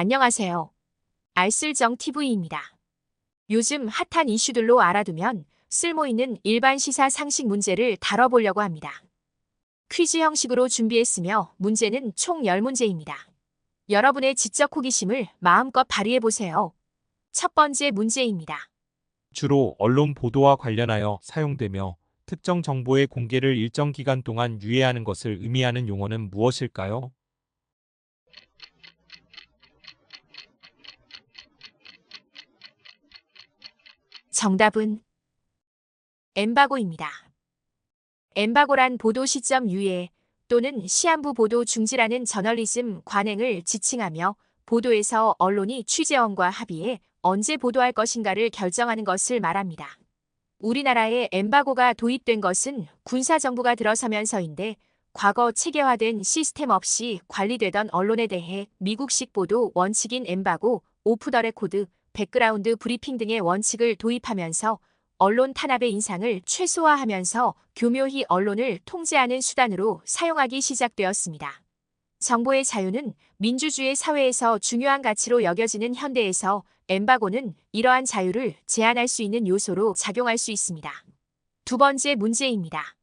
안녕하세요. 알쓸정 TV입니다. 요즘 핫한 이슈들로 알아두면 쓸모있는 일반 시사 상식 문제를 다뤄보려고 합니다. 퀴즈 형식으로 준비했으며 문제는 총 10문제입니다. 여러분의 지적 호기심을 마음껏 발휘해보세요. 첫 번째 문제입니다. 주로 언론 보도와 관련하여 사용되며 특정 정보의 공개를 일정 기간 동안 유예하는 것을 의미하는 용어는 무엇일까요? 정답은 엠바고입니다. 엠바고란 보도 시점 유예 또는 시한부 보도 중지라는 저널리즘 관행을 지칭하며 보도에서 언론이 취재원과 합의해 언제 보도할 것인가를 결정하는 것을 말합니다. 우리나라에 엠바고가 도입된 것은 군사정부가 들어서면서인데 과거 체계화된 시스템 없이 관리되던 언론에 대해 미국식 보도 원칙인 엠바고, 오프 더 레코드, 백그라운드 브리핑 등의 원칙을 도입하면서 언론 탄압의 인상을 최소화하면서 교묘히 언론을 통제하는 수단으로 사용하기 시작되었습니다. 정보의 자유는 민주주의 사회에서 중요한 가치로 여겨지는 현대에서 엠바고는 이러한 자유를 제한할 수 있는 요소로 작용할 수 있습니다. 두 번째 문제입니다.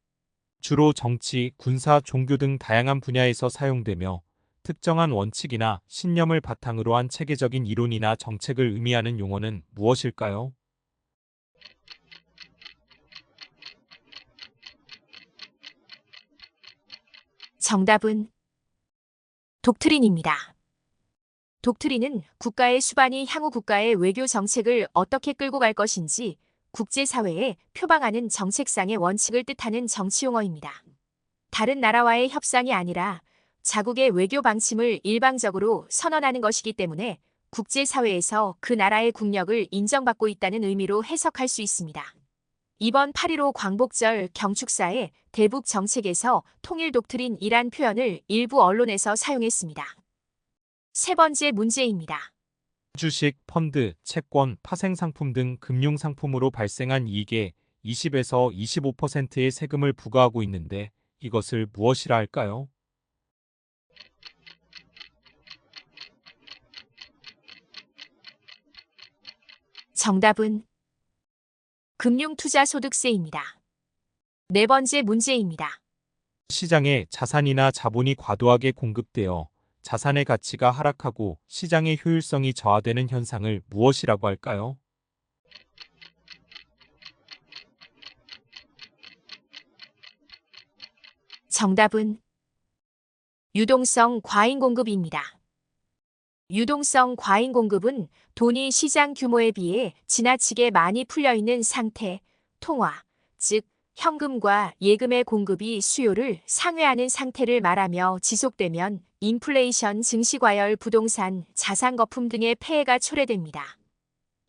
주로 정치, 군사, 종교 등 다양한 분야에서 사용되며 특정한 원칙이나 신념을 바탕으로 한 체계적인 이론이나 정책을 의미하는 용어는 무엇일까요? 정답은 독트린입니다. 독트린은 국가의 수반이 향후 국가의 외교 정책을 어떻게 끌고 갈 것인지 국제사회에 표방하는 정책상의 원칙을 뜻하는 정치 용어입니다. 다른 나라와의 협상이 아니라 자국의 외교 방침을 일방적으로 선언하는 것이기 때문에 국제사회에서 그 나라의 국력을 인정받고 있다는 의미로 해석할 수 있습니다. 이번 8.15 광복절 경축사의 대북 정책에서 통일 독트린이란 표현을 일부 언론에서 사용했습니다. 세 번째 문제입니다. 주식, 펀드, 채권, 파생상품 등 금융상품으로 발생한 이익에 20에서 25%의 세금을 부과하고 있는데 이것을 무엇이라 할까요? 정답은 금융투자소득세입니다. 네 번째 문제입니다. 시장에 자산이나 자본이 과도하게 공급되어 자산의 가치가 하락하고 시장의 효율성이 저하되는 현상을 무엇이라고 할까요? 정답은 유동성 과잉 공급입니다. 유동성 과잉 공급은 돈이 시장 규모에 비해 지나치게 많이 풀려 있는 상태, 통화, 즉 현금과 예금의 공급이 수요를 상회하는 상태를 말하며 지속되면 인플레이션 증시 과열 부동산, 자산 거품 등의 폐해가 초래됩니다.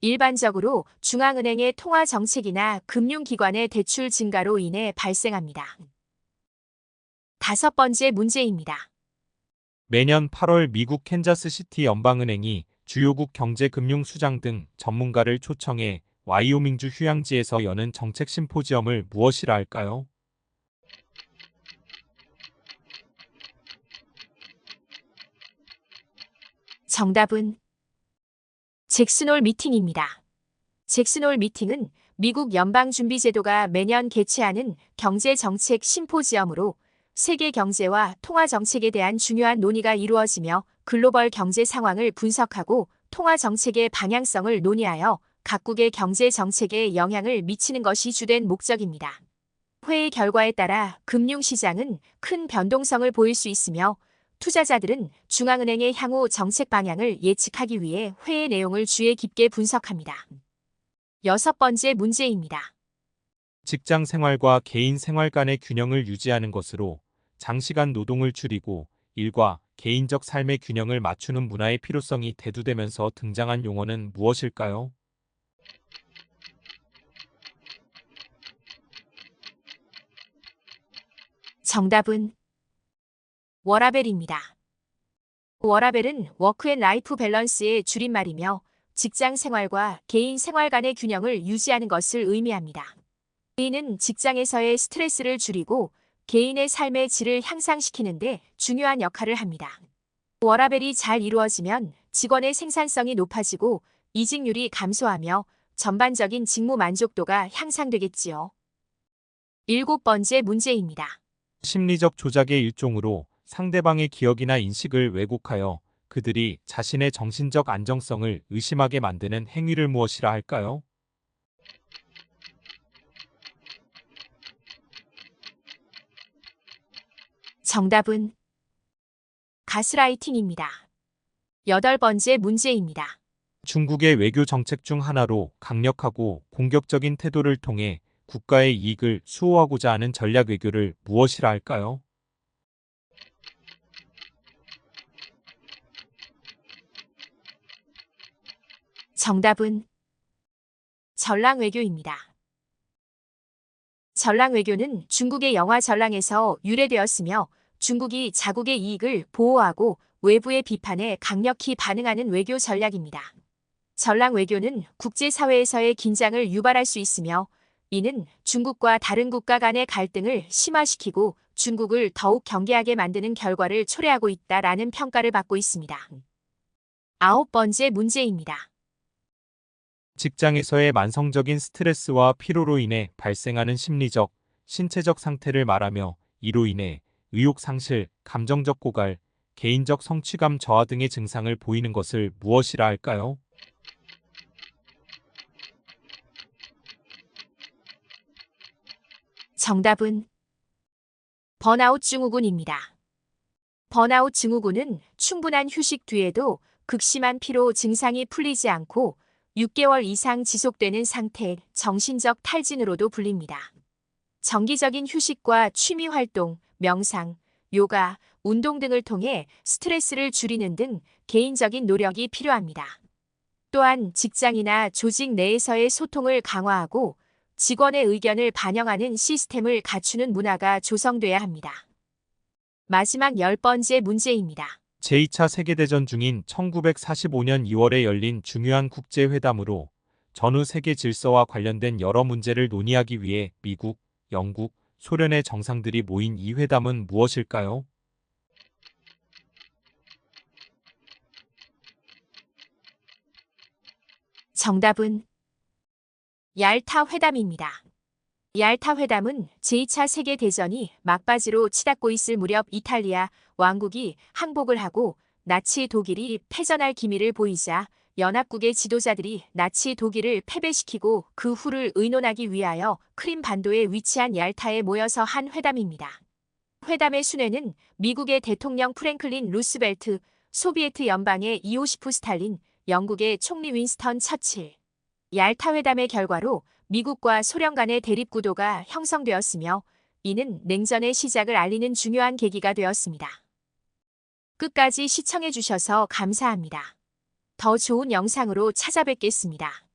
일반적으로 중앙은행의 통화 정책이나 금융기관의 대출 증가로 인해 발생합니다. 다섯 번째 문제입니다. 매년 8월 미국 캔자스시티 연방은행이 주요국 경제금융수장 등 전문가를 초청해 와이오밍주 휴양지에서 여는 정책 심포지엄을 무엇이라 할까요? 정답은 잭슨홀 미팅입니다. 잭슨홀 미팅은 미국 연방준비제도가 매년 개최하는 경제정책 심포지엄으로 세계 경제와 통화 정책에 대한 중요한 논의가 이루어지며 글로벌 경제 상황을 분석하고 통화 정책의 방향성을 논의하여 각국의 경제 정책에 영향을 미치는 것이 주된 목적입니다. 회의 결과에 따라 금융시장은 큰 변동성을 보일 수 있으며 투자자들은 중앙은행의 향후 정책 방향을 예측하기 위해 회의 내용을 주의 깊게 분석합니다. 여섯 번째 문제입니다. 직장 생활과 개인 생활 간의 균형을 유지하는 것으로 장시간 노동을 줄이고 일과 개인적 삶의 균형을 맞추는 문화의 필요성이 대두되면서 등장한 용어는 무엇일까요? 정답은 워라벨입니다. 워라벨은 워크 앤 라이프 밸런스의 줄임말이며 직장 생활과 개인 생활 간의 균형을 유지하는 것을 의미합니다. 이는 직장에서의 스트레스를 줄이고 개인의 삶의 질을 향상시키는데 중요한 역할을 합니다. 워라벨이 잘 이루어지면 직원의 생산성이 높아지고 이직률이 감소하며 전반적인 직무 만족도가 향상되겠지요. 일곱 번째 문제입니다. 심리적 조작의 일종으로 상대방의 기억이나 인식을 왜곡하여 그들이 자신의 정신적 안정성을 의심하게 만드는 행위를 무엇이라 할까요? 정답은 가스라이팅입니다. 여덟 번째 문제입니다. 중국의 외교 정책 중 하나로 강력하고 공격적인 태도를 통해 국가의 이익을 수호하고자 하는 전략 외교를 무엇이라 할까요? 정답은 전랑 외교입니다. 전랑 외교는 중국의 영화 전랑에서 유래되었으며 중국이 자국의 이익을 보호하고 외부의 비판에 강력히 반응하는 외교 전략입니다. 전랑 외교는 국제사회에서의 긴장을 유발할 수 있으며 이는 중국과 다른 국가 간의 갈등을 심화시키고 중국을 더욱 경계하게 만드는 결과를 초래하고 있다라는 평가를 받고 있습니다. 아홉 번째 문제입니다. 직장에서의 만성적인 스트레스와 피로로 인해 발생하는 심리적, 신체적 상태를 말하며 이로 인해 의욕 상실, 감정적 고갈, 개인적 성취감 저하 등의 증상을 보이는 것을 무엇이라 할까요? 정답은 번아웃 증후군입니다. 번아웃 증후군은 충분한 휴식 뒤에도 극심한 피로 증상이 풀리지 않고 6개월 이상 지속되는 상태, 정신적 탈진으로도 불립니다. 정기적인 휴식과 취미 활동, 명상, 요가, 운동 등을 통해 스트레스를 줄이는 등 개인적인 노력이 필요합니다. 또한 직장이나 조직 내에서의 소통을 강화하고 직원의 의견을 반영하는 시스템을 갖추는 문화가 조성돼야 합니다. 마지막 열 번째 문제입니다. 제2차 세계대전 중인 1945년 2월에 열린 중요한 국제회담으로 전후 세계 질서와 관련된 여러 문제를 논의하기 위해 미국, 영국, 소련의 정상들이 모인 이 회담은 무엇일까요? 정답은 얄타 회담입니다. 얄타 회담은 제2차 세계대전이 막바지로 치닫고 있을 무렵 이탈리아 왕국이 항복을 하고 나치 독일이 패전할 기미를 보이자 연합국의 지도자들이 나치 독일을 패배시키고 그 후를 의논하기 위하여 크림 반도에 위치한 얄타에 모여서 한 회담입니다. 회담의 순회는 미국의 대통령 프랭클린 루스벨트, 소비에트 연방의 이오시프 스탈린, 영국의 총리 윈스턴 처칠, 얄타 회담의 결과로 미국과 소련 간의 대립 구도가 형성되었으며 이는 냉전의 시작을 알리는 중요한 계기가 되었습니다. 끝까지 시청해 주셔서 감사합니다. 더 좋은 영상으로 찾아뵙겠습니다.